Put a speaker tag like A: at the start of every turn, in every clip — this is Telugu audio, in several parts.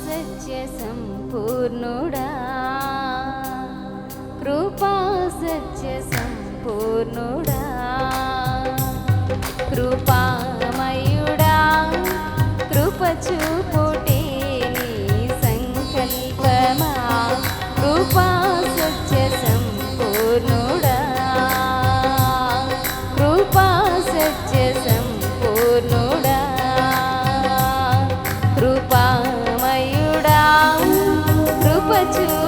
A: సత్య సంపూర్ణుడ. do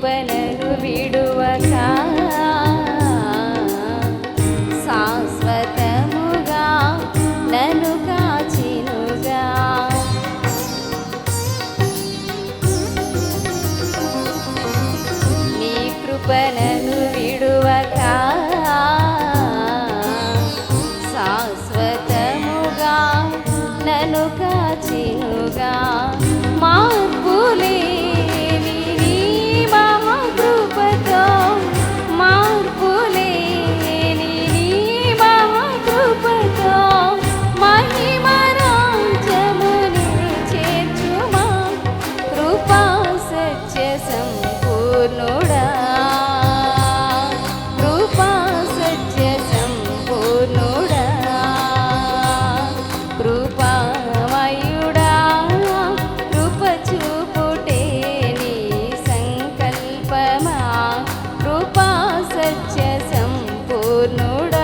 A: కృపలను విడువక శాశ్వతముగా నన్ను కాచినుగా. నీ కృపలను విడువ కృపా సత్య సంపూర్ణుడ.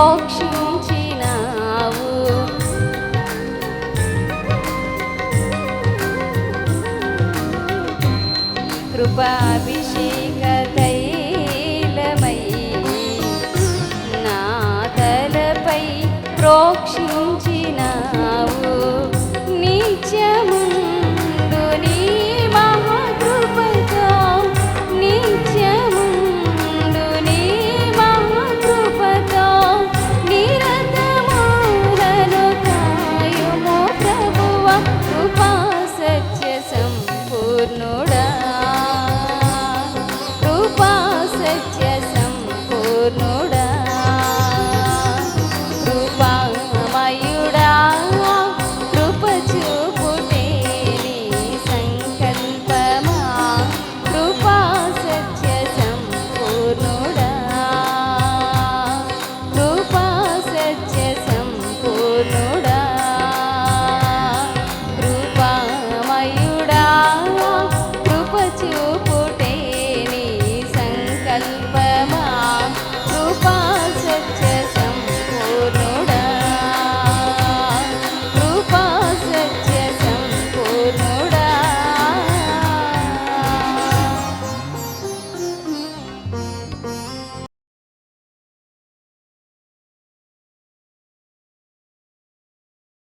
A: మోక్షించినావు కృపాభిషేక తైలమై నా తలపై ప్రోక్షి